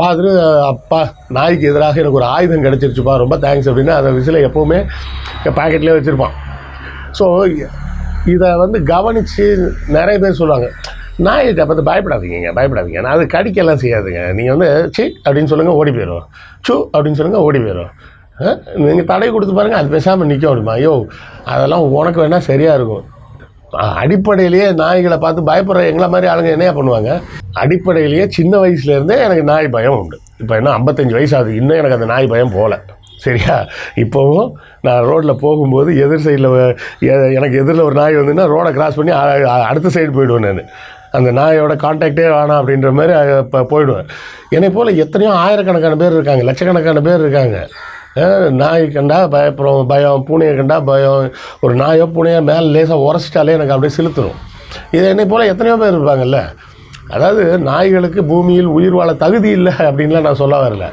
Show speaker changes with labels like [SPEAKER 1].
[SPEAKER 1] பார்த்துட்டு அப்பா நாய்க்கு எதிராக எனக்கு ஒரு ஆயுதம் கிடச்சிருச்சுப்பா ரொம்ப தேங்க்ஸ் அப்படின்னு அந்த விசிலை எப்போவுமே பாக்கெட்லேயே வச்சுருப்பான். ஸோ இதை வந்து கவனித்து நிறைய பேர் சொல்லுவாங்க நாய்கிட்ட பார்த்து பயப்படாதீங்க பயப்படாதீங்க. நான் அது கடிக்கலாம் செய்யாதுங்க. நீங்கள் வந்து சி அப்படின்னு சொல்லுங்கள் ஓடி போயிடும் சு அப்படின்னு சொல்லுங்கள் ஓடி போயிடும் நீங்கள் தடை கொடுத்து பாருங்கள் அது பேசாமல் நிற்க முடியுமா ஐயோ அதெல்லாம் உனக்கு வேணால் சரியாக இருக்கும். அடிப்படையிலேயே நாய்களை பார்த்து பயப்படுற எங்களை மாதிரி ஆளுங்க என்னையா பண்ணுவாங்க? அடிப்படையிலேயே சின்ன வயசுலேருந்தே எனக்கு நாய் பயம் உண்டு. இப்போ என்ன ஐம்பத்தஞ்சு வயசு ஆகுது இன்னும் எனக்கு அந்த நாய் பயம் போகல. சரியா? இப்போவும் நான் ரோட்டில் போகும்போது எதிர் சைடில் எனக்கு எதிரில் ஒரு நாய் வந்துன்னா ரோடை கிராஸ் பண்ணி அ- அடுத்த சைடு போயிடுவேன் நான். அந்த நாயோட கான்டாக்டே வேணாம் அப்படின்ற மாதிரி இப்போ போயிடுவேன். என்னை போல் எத்தனையோ ஆயிரக்கணக்கான பேர் இருக்காங்க லட்சக்கணக்கான பேர் இருக்காங்க. நாய் கண்டா பயப்படுறோம் பயம் பூனையை கண்டா பயம். ஒரு நாயோ பூனையோ மேலே லேசாக உரைச்சிட்டாலே எனக்கு அப்படியே செலுத்துரும். இது என்னை போல் எத்தனையோ பேர் இருப்பாங்கல்ல. அதாவது நாய்களுக்கு பூமியில் உயிர் வாழ தகுதி இல்லை அப்படின்லாம் நான் சொல்ல வரல.